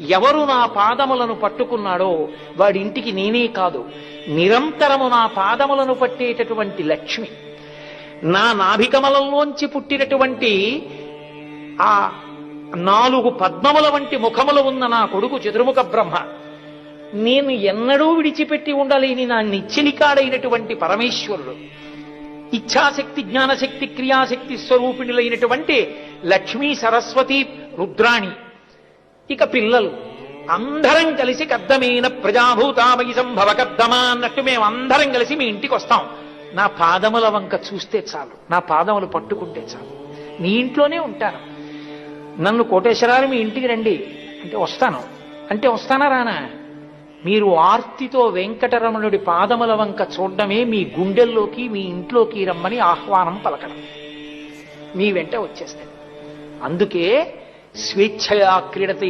ఎవరు నా పాదములను పట్టుకున్నాడో వాడింటికి నేనే కాదు. నిరంతరము నా పాదములను పట్టేటటువంటి లక్ష్మి. నా నాభికమలంలోంచి పుట్టినటువంటి ఆ నాలుగు పద్మముల వంటి ముఖములు ఉన్న నా కొడుకు చతుర్ముఖ బ్రహ్మ. నేను ఎన్నడూ విడిచిపెట్టి ఉండలేని నా నిచ్చిలికాడైనటువంటి పరమేశ్వరుడు. ఇచ్ఛాశక్తి జ్ఞానశక్తి క్రియాశక్తి స్వరూపిణులైనటువంటి లక్ష్మీ సరస్వతి రుద్రాణి. ఇక పిల్లలు. అందరం కలిసి కద్దమైన ప్రజాభూతామయి సంభవ కద్దమా అన్నట్టు మేము అందరం కలిసి మీ ఇంటికి వస్తాం. నా పాదముల వంక చూస్తే చాలు. నా పాదములు పట్టుకుంటే చాలు. మీ ఇంట్లోనే ఉంటాను. నన్ను కోటేశ్వరాలు మీ ఇంటికి రండి. అంటే వస్తాను. అంటే వస్తానా రానా? మీరు ఆర్తితో వెంకటరమణుడి పాదముల వంక చూడడమే మీ గుండెల్లోకి మీ ఇంట్లోకి రమ్మని ఆహ్వానం పలకడం. మీ వెంట వచ్చేస్తాను. అందుకే స్వేచ్ఛయా క్రీడత